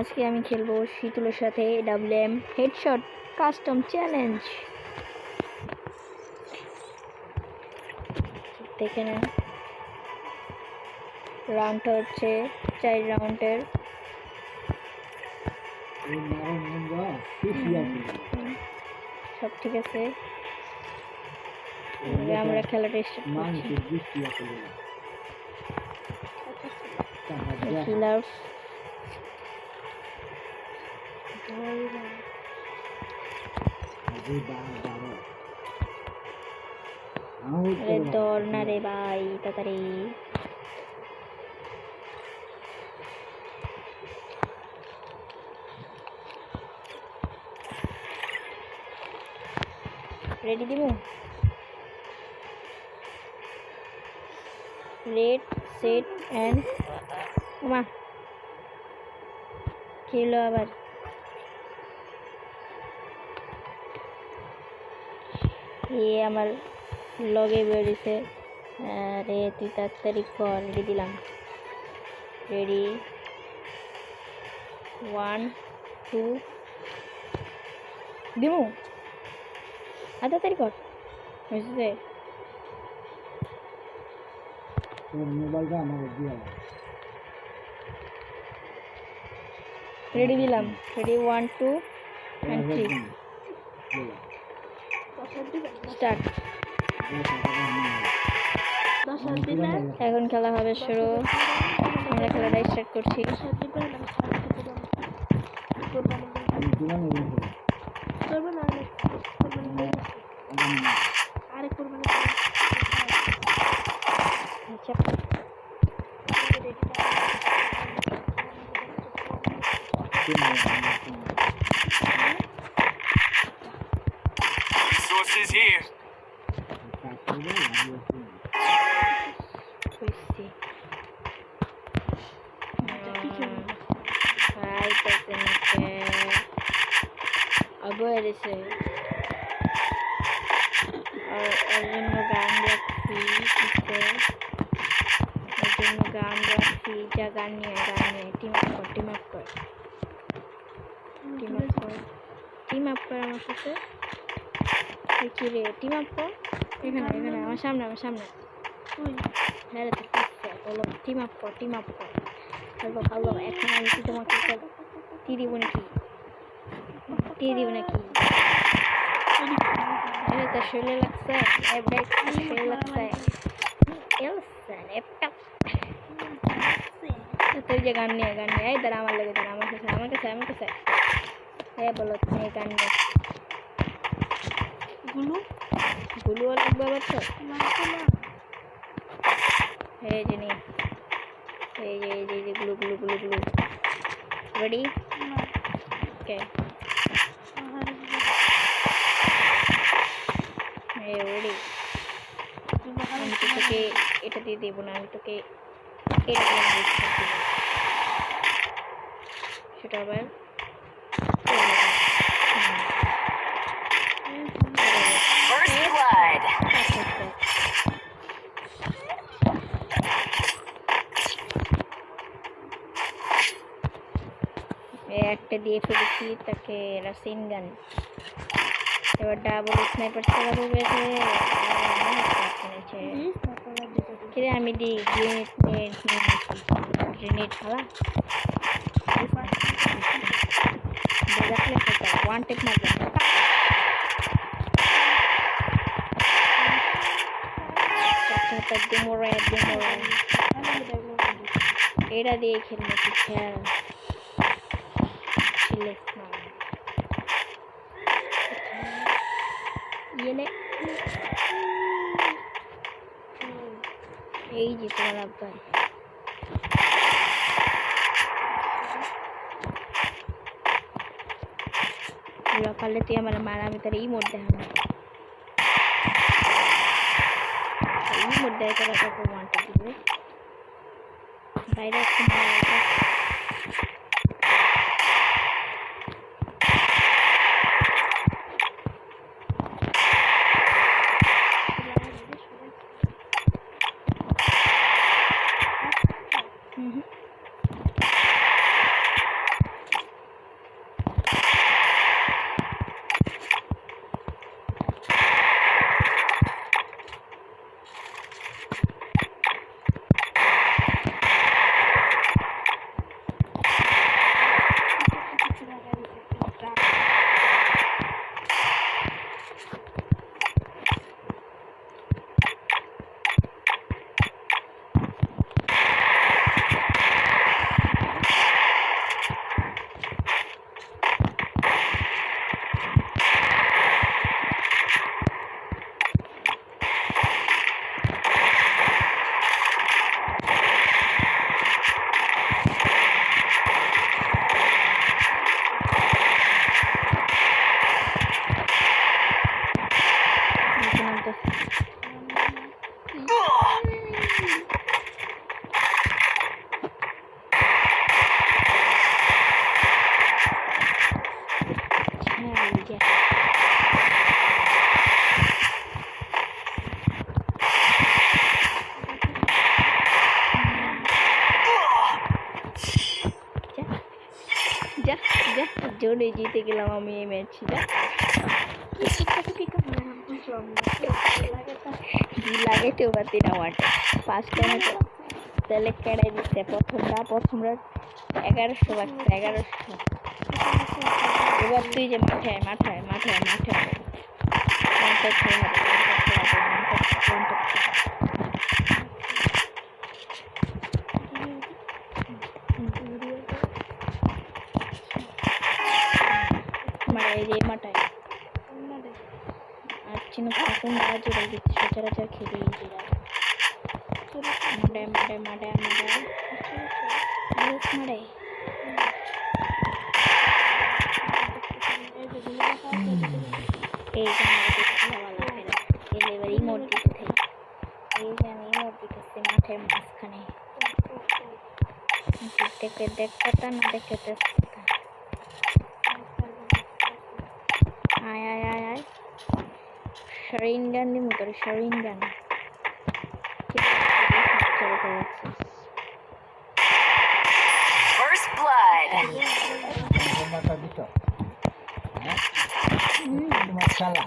আজকে আমি খেলব শীতলের সাথে W M headshot custom challenge দেখে নেন। রাউন্ডটা হচ্ছে চার রাউন্ডের সব ঠিক আছে। আমরা খেলাটা স্টার্ট করছি। মানুষের দৃষ্টি আছে কিলার আরে দর না রে ভাই তাড়াতাড়ি রেডি দিব রেড সেট অ্যান্ড মা কি হলো আবার এ আমার লগে বেরিয়েছে। আরে তুই তাড়াতাড়ি কর রেডি দিলাম। রেডি। One two. দিমু। আর তাড়াতাড়ি কর। বুঝছে তোর মোবাইলটা আমার দিয়ে রেডি দিলাম। Ready one two and three. Start. এখন খেলা হবে শুরু। আমরা খেলাটা স্টার্ট করছি। আচ্ছা। Resources here. এসে আর ওর জন্য গান রাখছি কিসে ওর জন্য গান রাখছি যা গান নিয়ে গান নিয়ে টিম আপ কর টিম আপ কর টিম আপ কর টিম আপ কর আমার সাথে এ কি রে? টিম আপ এখানে এখানে আমার সামনে আমার সামনে। হ্যাঁ রে বলো টিম আপ কর টিম আপ কর। ভালো ভালো এখন আমি কি তোমাকে টি দিব নাকি? টি দিব নাকি? আরে তো শরীরে লাগছে? শরীরে লাগছে? এলসে একটা তুই যে গান নিয়ে গান নিয়ে। এই দাঁড়া আমার লেগে দাঁড়া আমার কাছে আমার কাছে আমার কাছে। এ বলো তুমি গান নিয়ে। গুলু? গুলুও লাগবে আবার তো এই যে নে। এই যে এই যে এই যে gloo gloo gloo gloo. Ready okay ready আমি তোকে এটা দিয়ে দেবো না, আমি তোকে এটা সেটা আবার First blood. আচ্ছা আচ্ছা এই একটা দিয়ে ফেলেছি, তাকে রাসিন গান। এবার ডাবল স্নাইপার চালাবো বেশে কিরে আমি দি গ্রেনেড গ্রেনেড খেলা? ওয়ান দিয়ে খেলবে, কি খেল ছিলে ইয়েলে এই যে তোমার আব্বাই। পারলে তুই আমার মার আমি তার এই মোট দেখাবো এই মোট দেয় তোরা ওয়ানটা দিবে। বাইরে একটু মারা জিতে গেলাম আমি এই ম্যাচটা। তাহলে কেড়ে দিচ্ছে প্রথমটা প্রথমটা এগারোশো বাচ্চা এগারোশো। এবার তুই যে আয়, মাঠে আয়, মাঠে মাঠে আয়। Contact হয়ে হবে, contact হয়ে হবে, contact, contact হয়ে হবে। মানে এই যে এই মাঠে আয়। চিনো কাকুন রাজ এর দিচ্ছে সচরাচর খেলে এই যে মাঠে মাঠে মাঠে মাঠে মাঠে মাঠে এই যে আমাদের খেলাওয়ালা ফেরা এই এবার ইমোট দিতে এই যে আমি ইমোট দিতেছি মাঠের মাঝখানে। দেখে দেখতে না দেখতে শরীন গান দিমু তোর শরীন গান First blood. তোমরা দিত হ্যাঁ তোমার খেলা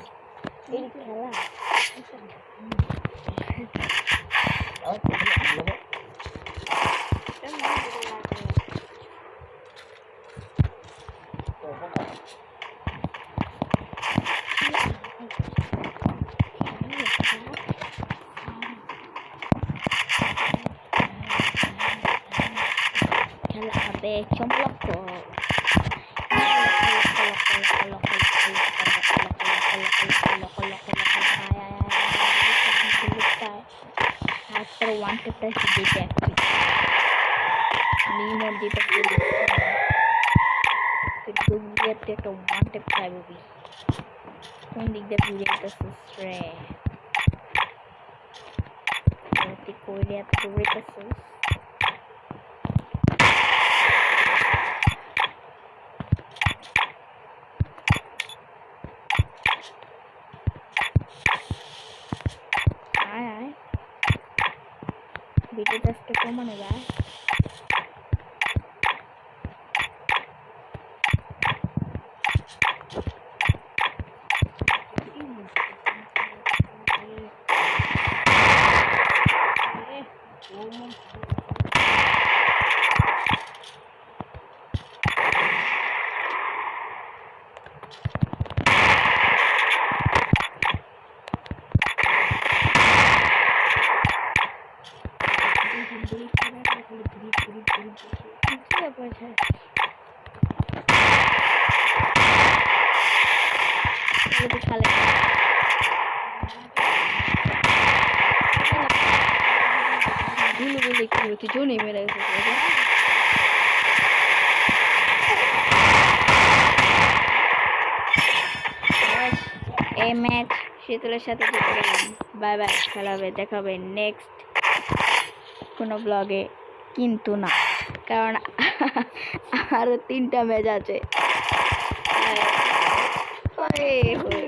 এই খেলা আর তুমি লোক খেলা হবে চম্পক তারপরে ওয়ান টেপটা দিতে একটি নিমোর দিতে ডুবিয়াতে একটা ওয়ান টেপ খাইবি কোন দিক দিয়ে ঘুরে যেতেছিস রে তুই কইলে এত দৌড়াইতেছিস ভিডিওটা আজকে কমানো যায় কি গুলো কি হচ্ছে জোনে মেরে গেছে এই ম্যাচ শীতলের সাথে বাই বাই খেলা হবে দেখা হবে নেক্সট কোনো ব্লগে কিন্তু না কারণ আরও তিনটা ম্যাচ আছে ওরে হয়ে।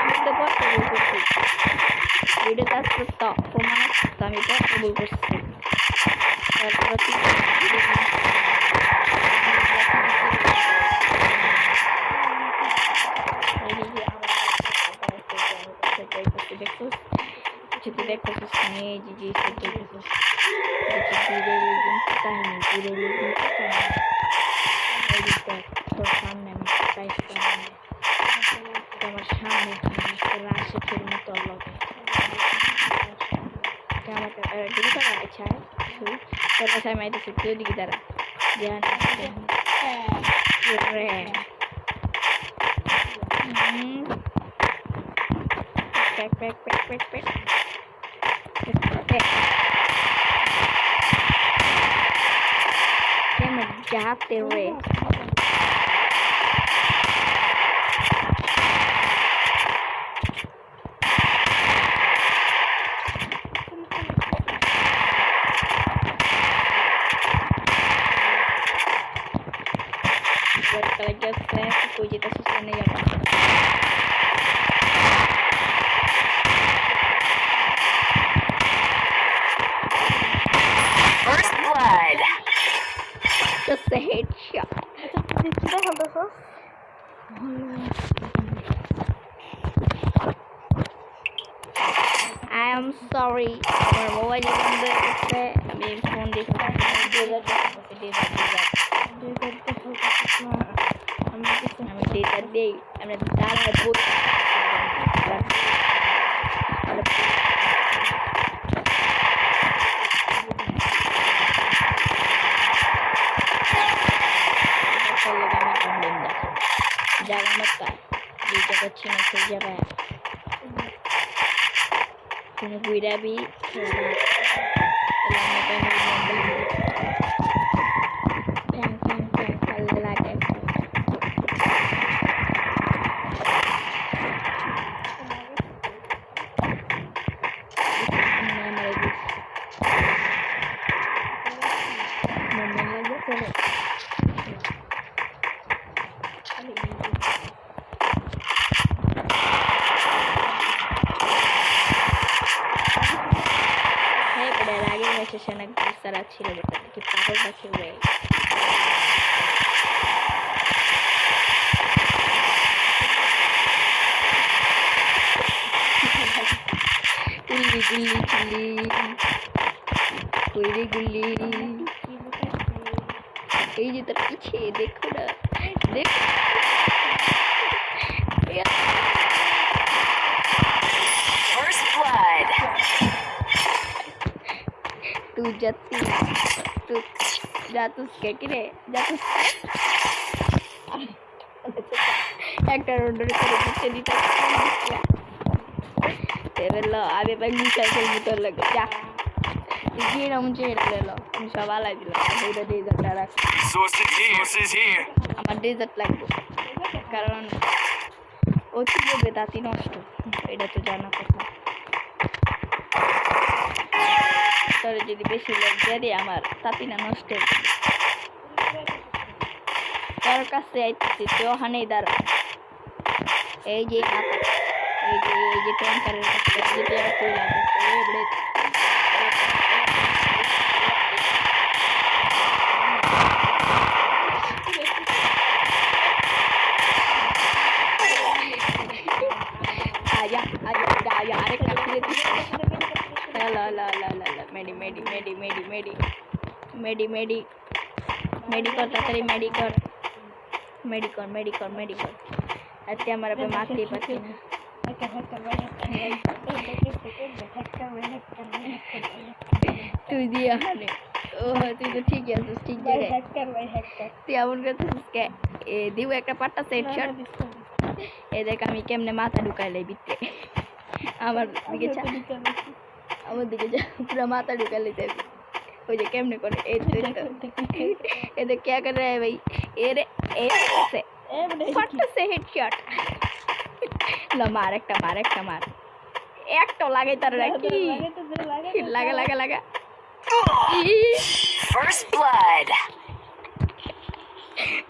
আমি তো পড়তে ভুল করছি ভিডিওটা সত্য প্রমাণ সত্য আমি পড়তে ভুল করছি তারপর যদি দেখতেছিস এই যে যে সব দেখতেছিস দূরে কিন্তু কাহিনী দূরে কিন্তু কাহিনী এই যে দেখ তোর সামনে আমি প্রাইস তোমার সামনে তোর আশেকের মতো লগে আমাকে দিকে তারা আচ্ছা শুরু তোর কাছে আমি আইতেছি তুই দিকে তারা জান রে হুম back, back, back, back, back. Back. Damn it, जाते I'm sorry. Or I'm. I'm that. I'm that. I'm that. I'm that. I'm that. I'm that. Di jaga cina kerja Şimdi bu bir শেষে না সারা ছিল যেটা কি পাগল পাখি উড়ে এই যে তার পিছিয়ে দেখো না। দেখো। jatuh jatuh jatuh kayak gini jatuh একটা রোডের করে দিচ্ছে দিতে এবেলো আমি পাই নিচে ভিতর লাগে যা যেরকম চেহারা লেলো আমি সব আলাই দিলাম এইটা ডেজার্ট আর আমার ডেজার্ট লাগবে কারণ অতি বেদাতি নষ্ট এটা তো জানা কথা তোর যদি বেশি লোক দিই আমার, তাতি না নষ্ট কারোর কাছে আইতেছি, তুই ওখানেই দাঁড়া। এই যে এই যে এই যে ট্যাঙ্কারের কাছে এই যে मेडी मेडी मेडी मेडी मेडी मेडी मेडी મેડિકલ તારી મેડિકલ મેડિકલ મેડિકલ મેડિકલ અત્યારે મારા પાસે માખલી પછી તું દિયા હાલે ওহ তুই তো ঠিক আছিস ঠিক জায়গায় তুই এমন করতেছিস কে এ দিব একটা পাট্টা সেট শট এ দেখ আমি কেমনে মাথা ঢুকাইলাই বিতে আমার দিকে আমার দিকে যা পুরো মাথা ঢুকাই लेते ওই যে কেমনে করে এই তো এই তো। এ দেখ क्या कर रहा है भाई ए रे ए से ফট সে হেডশট ল মার একটা মার একটা মার একটা লাগাই তার রাখি লাগা লাগা লাগা ই, First blood.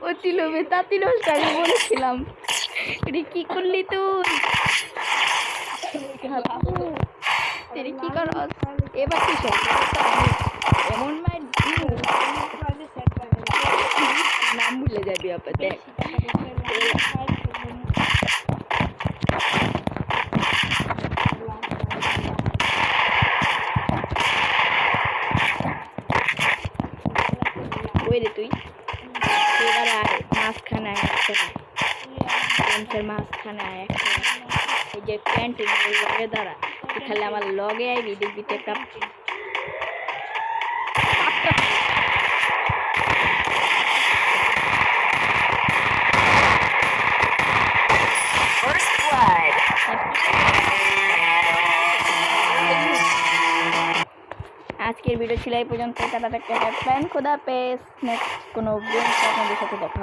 ও তিলবে তা তিলস আমি বলেছিলাম রে কি করলি তুই gösteri ki garaz. Eva Kişer. Emon Merdu. Ben bu lede bir yapacağım. Böyle duy. Evar ay, maskana ay. Pensil maskana ay. যে প্যান্ট লাগে দাঁড়ায় খালি আমার লগে আইবি দেখবি তো একটা আজকের ভিডিও ছিল এই পর্যন্ত টাটা খোদা পেস নেক্সট কোনো গেম আপনাদের সাথে দেখা।